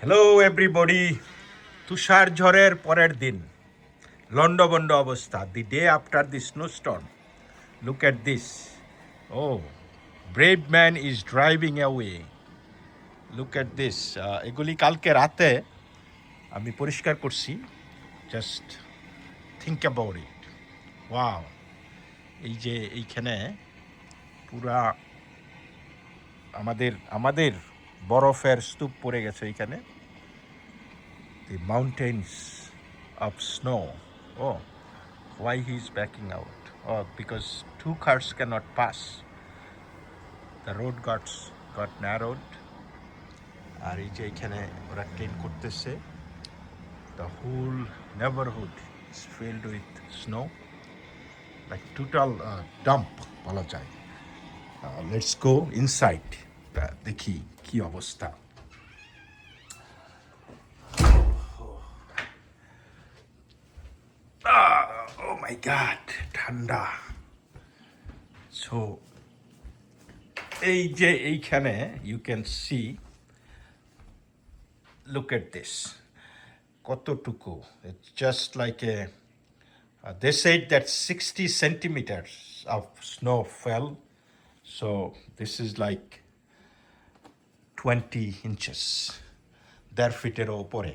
Hello everybody তুষার ঝড়ের পরের দিন। লন্ডবন্ড অবস্থা। The day after the snowstorm look at this oh brave man is driving away look at this এগুলি কালকে রাতে আমি পরিষ্কার করছি। Just think about it wow এই যে এইখানে পুরা আমাদের আমাদের বরফের স্তূপ পড়ে গেছে এইখানে। Mountains of snow oh why he is backing out oh because two cars can't pass the road gets got narrowed আর এই যে এখানে ওরা ট্রেন করতেছে the whole neighbourhood is filled with snow like total dump বলা যায়। Let's go inside দেখি কি অবস্থা। মাই গাড ঠান্ডা সো এই যে এইখানে you can see look at this কতটুকু it's just like a they said that 60 centimeters of snow fell. So, this is like 20 inches. দেড় ফিটের ওপরে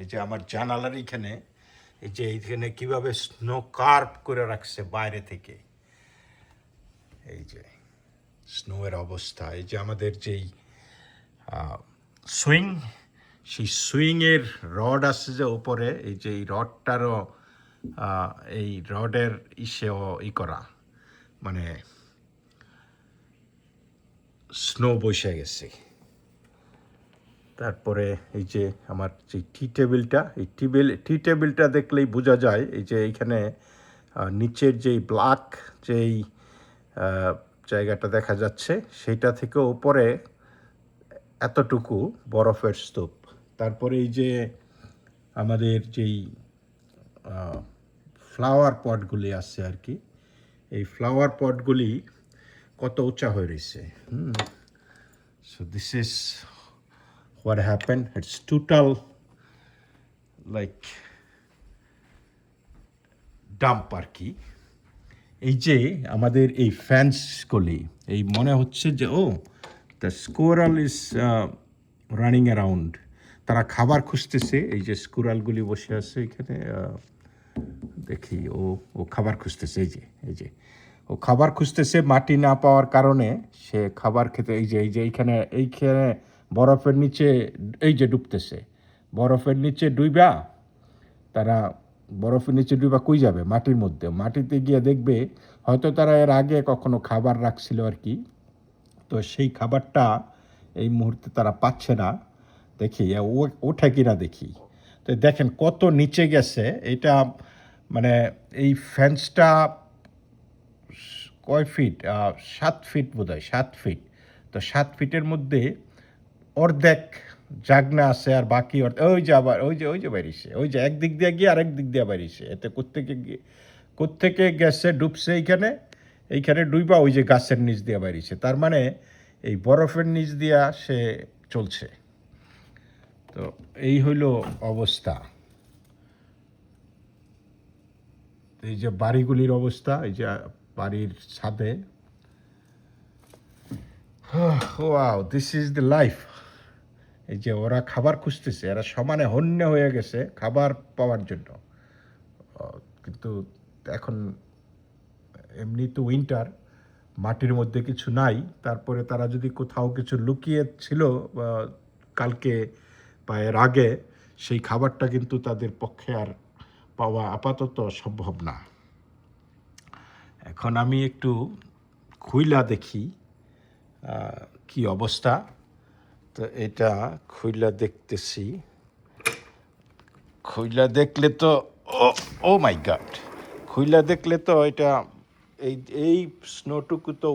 এই যে আমার জানালার এখানে যে এইখানে কীভাবে স্নো কার্ভ করে রাখছে বাইরে থেকে। এই যে স্নোয়ের অবস্থা, এই যে আমাদের যেই সুইং সেই সুইংয়ের রড আছে যে উপরে এই যে এই রডটারও এই রডের ইসেও ই করা মানে স্নো বসে গেছে। তারপরে এই যে আমার যে টি টেবিলটা, এই টেবিল, টি টেবিলটা দেখলেই বোঝা যায়, এই যে এইখানে নিচের যেই ব্ল্যাক যেই জায়গাটা দেখা যাচ্ছে, সেইটা থেকে উপরে এতটুকু বরফের স্তূপ। তারপরে এই যে আমাদের যেই ফ্লাওয়ার পটগুলি আছে আর কি, এই ফ্লাওয়ার পটগুলি কত উঁচা হয়ে রয়েছে, হুম? So this is what happen it's total like dump আর কি. এই যে আমাদের এই ফ্যান্স ফ্যান্সগুলি এই মনে হচ্ছে যে, ও the squirrel is running around তারা খাবার খুঁজতেছে, এই যে স্কোরালগুলি বসে আছে এখানে দেখি, ও ও খাবার খুঁজতেছে, এই যে এই যে। ও খাবার খুঁজতেছে মাটি না পাওয়ার কারণে, সে খাবার খেতে, এই যে এই যে, এইখানে এইখানে বরফের নিচে এই যে ডুবতেছে, বরফের নিচে ডুইবা, তারা বরফের নিচে ডুবা কই যাবে মাটির মধ্যে? মাটিতে গিয়ে দেখবে হয়তো তারা এর আগে কখনো খাবার রাখছিল আর কি। তো সেই খাবারটা এই মুহূর্তে তারা পাচ্ছে না। দেখি ওঠে কিনা দেখি। তো দেখেন কত নিচে গেছে। এটা মানে এই ফ্যান্সটা কয় ফিট সাত ফিট বোধ হয় সাত ফিট তো সাত ফিটের মধ্যে অর্ধেক জাগনা আছে আর বাকি অর্ধেক ওই যে আবার, ওই যে ওই যে বেরিয়েছে ওই যে একদিক দিয়ে গিয়ে আরেক দিক দিয়ে বেরিয়েছে এতে কোত্থেকে গিয়ে কোত্থেকে গেছে ডুবছে এইখানে? এইখানে ডুইবা ওই যে গাছের নিচ দিয়ে বেরিয়েছে তার মানে এই বরফের নিচ দিয়া সে চলছে। তো এই হইল অবস্থা। এই যে বাড়িগুলির অবস্থা, এই যে বাড়ির ছাদে। Wow this is the life এই যে ওরা খাবার খুঁজতেছে, এরা সমানে হন্য হয়ে গেছে খাবার পাওয়ার জন্য। কিন্তু এখন এমনি তো উইন্টার মাটির মধ্যে কিছু নাই। তারপরে তারা যদি কোথাও কিছু লুকিয়ে ছিল কালকে বা এর আগে, সেই খাবারটা কিন্তু তাদের পক্ষে আর পাওয়া আপাতত সম্ভব না। এখন আমি একটু খুইলা দেখি কি অবস্থা। তো এটা খুইলা দেখতেছি। খুইলা দেখলে তো, ও মাই গড। খুইলা দেখলে তো এটা, এই এই স্নোটুকু তো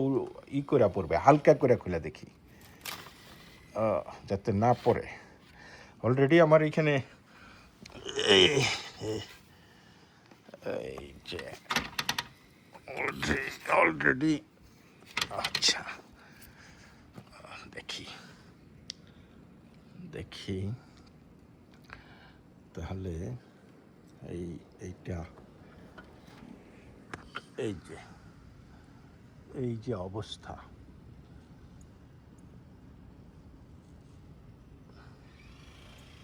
ই করে পড়বে, হালকা করে খুলে দেখি। যাতে না পড়ে। অলরেডি আমার এখানে, এই যে অলরেডি আচ্ছা। দেখি। তাহলে এই, এইটা। এই যে এই যে অবস্থা।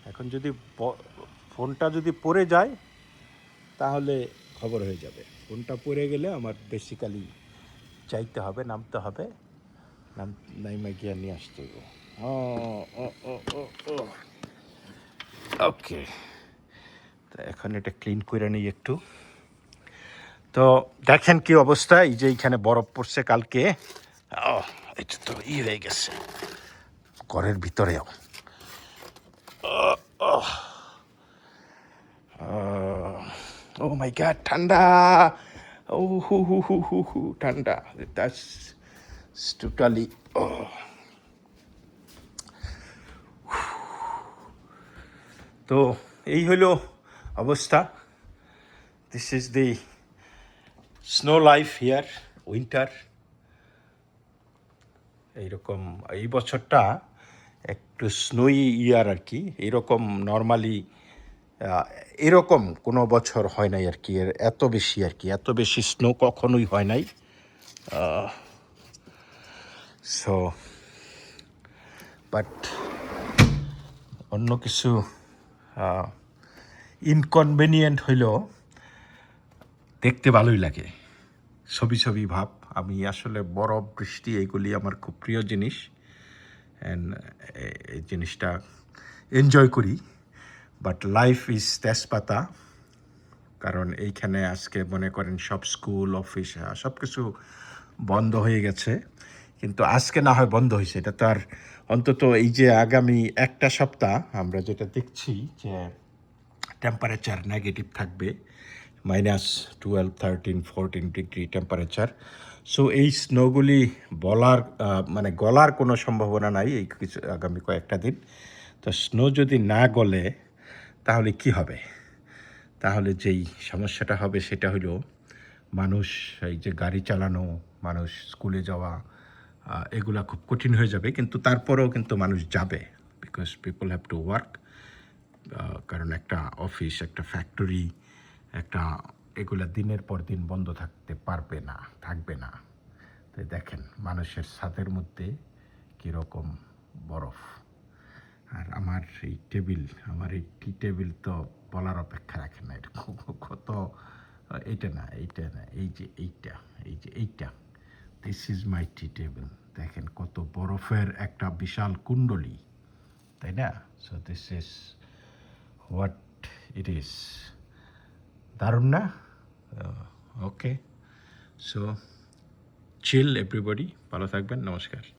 এখন যদি ফোনটা যদি পড়ে যায়, তাহলে খবর হয়ে যাবে। ফোনটা পড়ে গেলে আমার বেসিক্যালি চাইতে হবে, নামতে হবে। নাম, নাইমা গিয়া নিয়ে আসতে হবে ওকে তো এখন এটা ক্লিন করে নিই একটু। তো দেখেন কি অবস্থা, এই যে এইখানে বরফ পড়ছে কালকে। ও এটা তো ই হয়ে গেছে। ঘরের ভিতরেও। ও মাই গড ঠান্ডা। ও হু হু হু হু হু ঠান্ডা। দ্যাটস টোটালি ও তো এই হলো অবস্থা। This is the snow life here winter এইরকম এই বছরটা একটু স্নোই ইয়ার আর কি। এরকম নর্মালি এরকম কোনো বছর হয় নাই আর কি। এর এত বেশি আর কি। এত বেশি স্নো কখনোই হয় নাই। সো বাট অন্য কিছু ইনকনভেনিয়েন্ট হইলেও দেখতে ভালোই লাগে। ছবি ছবি ভাব। আমি আসলে বরফ বৃষ্টি এইগুলি আমার খুব প্রিয় জিনিস। অ্যান্ড এই জিনিসটা এনজয় করি। বাট লাইফ ইজ তেজপাতা। কারণ এইখানে আজকে মনে করেন সব স্কুল অফিস সব কিছু বন্ধ হয়ে গেছে। কিন্তু আজকে না হয় বন্ধ হয়েছে, এটা তো আর অন্তত এই যে আগামী একটা সপ্তাহ, আমরা যেটা দেখছি যে টেম্পারেচার নেগেটিভ থাকবে minus twelve thirteen fourteen degree temperature so এই স্নোগুলি বলার মানে গলার কোনো সম্ভাবনা নাই এই কিছু আগামী কয়েকটা দিন। তো স্নো যদি না গলে, তাহলে কি হবে? তাহলে যেই সমস্যাটা হবে সেটা হলো মানুষ, এই যে গাড়ি চালানো, মানুষ স্কুলে যাওয়া এগুলা খুব কঠিন হয়ে যাবে, কিন্তু তারপরেও কিন্তু মানুষ যাবে because people have to work কারণ একটা অফিস একটা ফ্যাক্টরি একটা এগুলা দিনের পর দিন বন্ধ থাকতে পারবে না, থাকবে না। তো দেখেন, মানুষের ছাদের মধ্যে কীরকম বরফ। আর আমার এই টেবিল, আমার এই টি টেবিল তো বলার অপেক্ষা রাখে না, এটা কত, এইটা না এইটা না, এই যে এইটা, এই যে এইটা। This is my tea table দেখেন কত বরফের একটা বিশাল কুণ্ডলি, তাই না? So this is what it is দারুণ না? ওকে সো চিল এভরিবডি ভালো থাকবেন, নমস্কার।